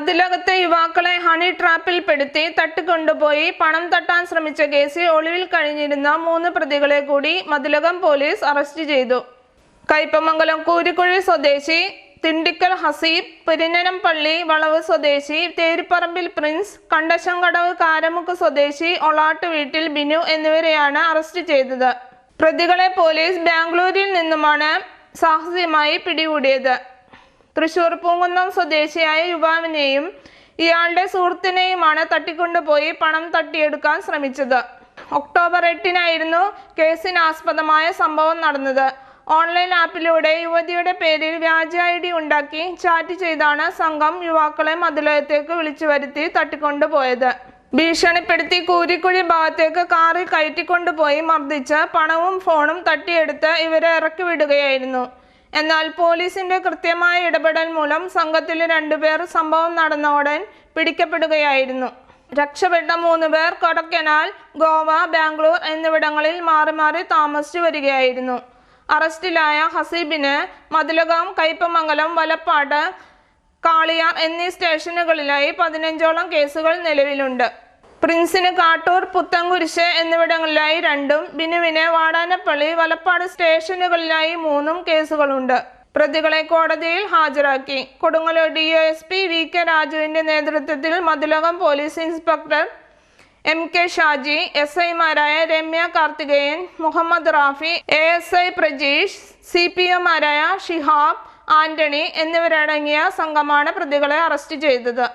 മതിലകത്തെ യുവാക്കളെ ഹണി ട്രാപ്പിൽ പെടുത്തി തട്ടിക്കൊണ്ടുപോയി പണം തട്ടാൻ ശ്രമിച്ച കേസിൽ ഒളിവിൽ കഴിഞ്ഞിരുന്ന മൂന്ന് പ്രതികളെ കൂടി മതിലകം പോലീസ് അറസ്റ്റ് ചെയ്തു. കയ്പമംഗലം കൂരിക്കുഴി സ്വദേശി തിണ്ടിക്കൽ ഹസീബ് പെരിനനം പള്ളി വളവ് സ്വദേശി തേരിപ്പറമ്പിൽ പ്രിൻസ് കണ്ടശങ്കടവ് കാരമുക്ക് സ്വദേശി ഒളാട്ട് വീട്ടിൽ ബിനു എന്നിവരെയാണ് അറസ്റ്റ് ചെയ്തത്. പ്രതികളെ പോലീസ് ബാംഗ്ലൂരിൽ നിന്നുമാണ് സാഹസികമായി പിടികൂടിയത്. തൃശൂർ പൂങ്കുന്നം സ്വദേശിയായ യുവാവിനെയും ഇയാളുടെ സുഹൃത്തിനെയുമാണ് തട്ടിക്കൊണ്ടുപോയി പണം തട്ടിയെടുക്കാൻ ശ്രമിച്ചത്. ഒക്ടോബർ എട്ടിനായിരുന്നു കേസിനാസ്പദമായ സംഭവം നടന്നത്. ഓൺലൈൻ ആപ്പിലൂടെ യുവതിയുടെ പേരിൽ വ്യാജ ഐ ഡി ഉണ്ടാക്കി ചാറ്റ് ചെയ്താണ് സംഘം യുവാക്കളെ മതിലയത്തേക്ക് വിളിച്ചു വരുത്തി തട്ടിക്കൊണ്ടുപോയത്. ഭീഷണിപ്പെടുത്തി കൂരിക്കുഴി ഭാഗത്തേക്ക് കാറിൽ കയറ്റിക്കൊണ്ടുപോയി മർദ്ദിച്ച് പണവും ഫോണും തട്ടിയെടുത്ത് ഇവരെ ഇറക്കി വിടുകയായിരുന്നു എന്നാൽ പോലീസിന്റെ കൃത്യമായ ഇടപെടൽ മൂലം സംഘത്തിലെ രണ്ടുപേർ സംഭവം നടന്ന ഉടൻ പിടിക്കപ്പെടുകയായിരുന്നു. രക്ഷപ്പെട്ട മൂന്ന് പേർ കൊടക്കനാൽ ഗോവ ബാംഗ്ലൂർ എന്നിവിടങ്ങളിൽ മാറി മാറി താമസിച്ചു വരികയായിരുന്നു. അറസ്റ്റിലായ ഹസീബിന് മതിലകം കയ്പമംഗലം വലപ്പാട് കാളിയാർ എന്നീ സ്റ്റേഷനുകളിലായി പതിനഞ്ചോളം കേസുകൾ നിലവിലുണ്ട്. പ്രിൻസിന് കാട്ടൂർ പുത്തൻകുരിശ് എന്നിവിടങ്ങളിലായി രണ്ടും ബിനുവിന് വാടാനപ്പള്ളി വലപ്പാട് സ്റ്റേഷനുകളിലായി മൂന്നും കേസുകളുണ്ട്. പ്രതികളെ കോടതിയിൽ ഹാജരാക്കി. Kodungallur D O S P V K രാജുവിന്റെ നേതൃത്വത്തിൽ Mathilakam police inspector M K Shaji S ഐമാരായ Ramya Karthikeyan Muhammad Rafi A S I Prajeesh C P എമാരായ Shihab Antony എന്നിവരടങ്ങിയ സംഘമാണ് പ്രതികളെ അറസ്റ്റ് ചെയ്തത്.